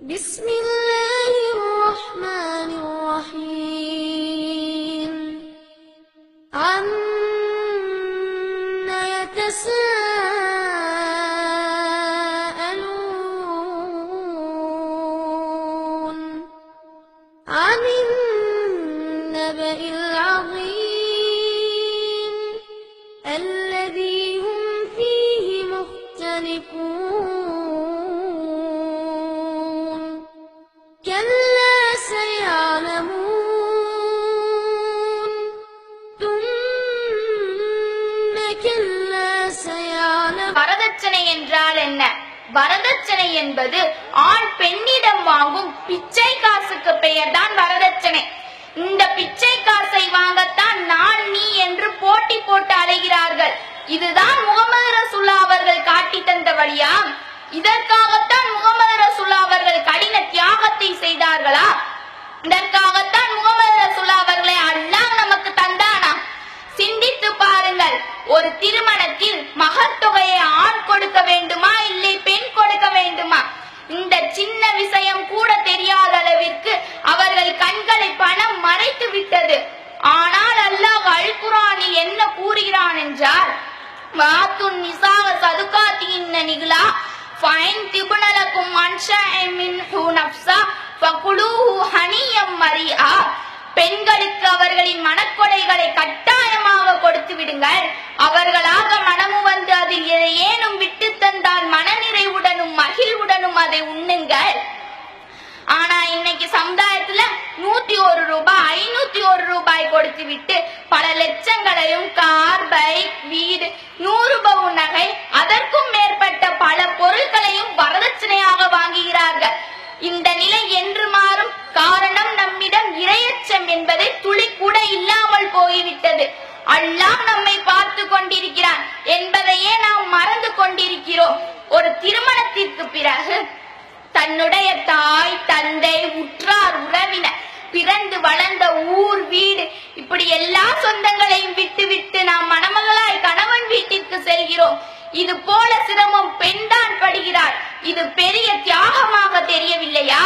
بسم الله الرحمن الرحيم. عما يتساءلون عن النبأ العظيم. كلا سيعلمون ثم كلا سيعلمون வரதட்சணை என்றால் என்ன வரதட்சணை என்பது ஆண் பெண்ணிடம் வாங்கும் பிச்சை காசுக்கு பெயர்தான் வரதட்சணை இந்த பிச்சை காசை வாங்கத்தான் நான் நீ என்று போட்டி போட்டு அலைகிறார்கள் இதுதான் முகமது ரசூல்லா அவர்கள் காட்டி தந்த வழியா இதற்காகத்தான் செய்தார்களா இதற்காகத்தான் முகமது ரசுல்லா அவர்களை அல்லாஹ் நமக்கு தந்தானா? சிந்தித்து பாருங்கள் ஒரு திருமணத்தில் மகத் தொகையை ஆண் கொடுக்க வேண்டுமா இல்லை பெண் கொடுக்க வேண்டுமா? இந்த சின்ன விஷயம் கூட தெரியாத அளவிற்கு அவர்கள் கண்களை பணம் மறைத்து விட்டது. ஆனால் அல்லாஹ் அல் என்ன கூறுகிறான் என்றால் வாத்துன் நிசாவ சதுகாத்தியின் நிகழா ஃபைன் திபுணலக்கும் மன்ஷமின் நப்சா ஹூ நப்சா பெண்களுக்கு அவர்களின் மனக்கொடைகளை கட்டாயமாக கொடுத்து விடுங்கள். அவர்களாக மனமு வந்து அதில் ஏனும் விட்டு தந்தால் மனநிறைவுடனும் மகிழ்வுடனும் அதை உண்ணுங்கள். ஆனா இன்னைக்கு சமுதாயத்துல நூத்தி ஒரு ரூபாய் ஐநூத்தி ஒரு ரூபாய் கொடுத்து விட்டு பல லட்சங்களையும் கார் பைக் வீடு நூறு பவுன் நகை அதற்கு விட்டது. அல்லாஹ் நம்மை பார்த்து கொண்டிருக்கிறான் என்பதையே நாம் மறந்து கொண்டிருக்கிறோம். ஒரு திருமணத்திற்கு பிறகு தன்னுடைய தாய் தந்தை உற்றார் உறவினர் பிறந்து வளர்ந்த ஊர் வீடு இப்படி எல்லா சொந்தங்களையும் விட்டு விட்டு நாம் மணமகளாய் கணவன் வீட்டிற்கு செல்கிறோம். இது போல சிரமம் பெண் தான் படுகிறார் இது பெரிய தியாகமாக தெரியவில்லையா?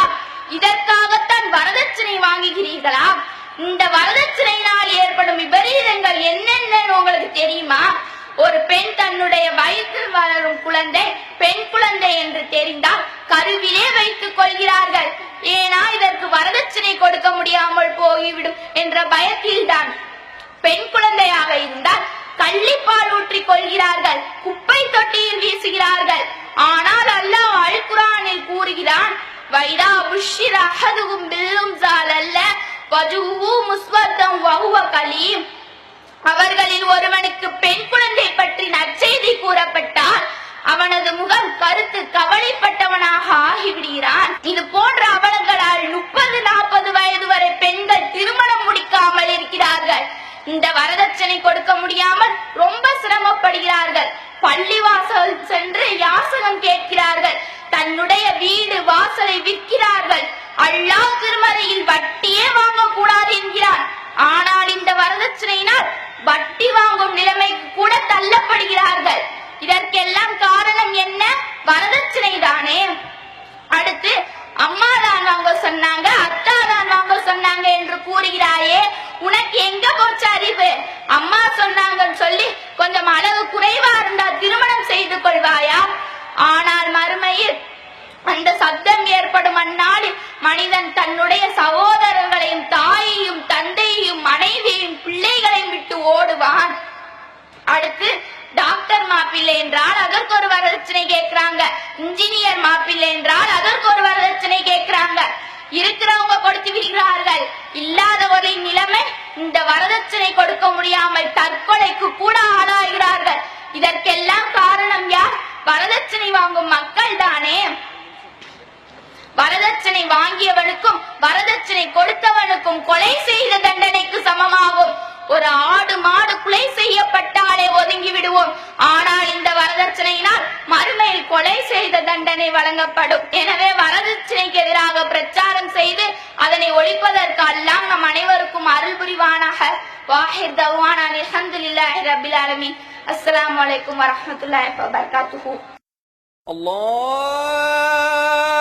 இதற்காகத்தான் வரதட்சணை வாங்குகிறீர்களா? இந்த வர என்பது தெரியுமா? ஒரு பெண் தன்னுடைய வயிற்றில் வளரும் குழந்தை பெண் குழந்தை என்று தெரிந்தால் கருவிலே வைத்துக் கொள்கிறார்கள். ஏனா இதற்கு வரதட்சணை கொடுக்க முடியாமல் போய்விடும் என்ற பயத்தில்தான். பெண் குழந்தையாக இருந்தால் கள்ளிப்பால் ஊற்றி கொள்கிறார்கள் குப்பை தொட்டியில் வீசுகிறார்கள். ஆனால் அல்லாஹ் அல் குரானில் கூறுகிறான் வைரா புஷ்ஷிர அஹதுகும் பில்லும் அல்ல வஜுஹு முஸ்வத்தம் வஹுவ கலீம். அவர்களில் ஒருவனுக்கு பெண் குழந்தை பற்றி நற்செய்தி கூறப்பட்டால் அவனது முகம் கருத்து கவலைப்பட்டவனாக ஆகிவிடுகிறான். இது போன்ற அவலங்களால் முப்பது நாற்பது வயது வரை பெண்கள் திருமணம் முடிக்காமல் இருக்கிறார்கள். இந்த வரதட்சணை கொடுக்க முடியாமல் ரொம்ப சிரமப்படுகிறார்கள். பள்ளிவாசல் சென்று யாசகம் கேட்கிறார்கள். தன்னுடைய வீடு வாசலை விற்கிறார்கள். அல்லாஹ் திருமறையில் வட்டியே வாங்கக்கூடாது என்கிறார் ஆனால் இந்த வரதட்சணையினால் வட்டி வாங்கும் நிலைமைக்கு கூட தள்ளப்படுகிறார்கள். இதற்கெல்லாம் காரணம் என்ன? வரதட்சணை தானே அடுத்து அம்மா தான் வாங்க சொன்னாங்க அத்தா தான் வாங்க சொன்னாங்க என்று கூறுகிறாயே உனக்கு எங்க போச்சு அறிவு? அம்மா சொன்னாங்கன்னு சொல்லி கொஞ்சம் அளவு குறைவா இருந்தா திருமணம் செய்து கொள்வாயா? ஆனால் மறுமையில் அந்த சப்தம் ஏற்படும் அந்நாளில் மனிதன் தன்னுடைய சகோதரர்களையும் தாயையும் தந்தையையும் மனைவியையும் பிள்ளைகளையும் விட்டு ஓடுவான். அடுத்து டாக்டர் மாப்பிள்ளை என்றால் அதற்கு ஒரு வரதட்சணை கேட்கிறாங்க. இன்ஜினியர் மாப்பிள்ளை என்றால் அதற்கு ஒரு வரதட்சணை கேட்கிறாங்க. இருக்கிறவங்க கொடுத்து விடுகிறார்கள். இல்லாதவரின் நிலைமை இந்த வரதட்சணை கொடுக்க முடியாமல் தற்கொலைக்கு கூட ஆளாகிறார்கள். இதற்கெல்லாம் காரணம் யார்? வரதட்சணை வாங்கும் மக்கள் தானே. வரதட்சணை வாங்கியவனுக்கும் வரதட்சணை கொடுத்தவனுக்கும் கொலை செய்த தண்டனைக்கு சமமாகும். ஒரு ஆடு மாடு கொலை செய்யப்பட்டாலே ஒதுங்கி விடுவோம். ஆனால் இந்த வரதட்சணையினால் மறுமையில் கொலை செய்த தண்டனை வழங்கப்படும். எனவே வரதட்சணைக்கு எதிராக பிரச்சாரம் செய்து அதனை ஒழிப்பதற்கு அல்லாம் நம் அனைவருக்கும் அருள் புரிவானாக. வாஹிர் தவானா அல்ஹம்துலில்லாஹி ரபில் ஆலமீன். அஸ்ஸலாமு அலைக்கும் வரஹ்மத்துல்லாஹி வபரகாத்துஹு. அல்லாஹ்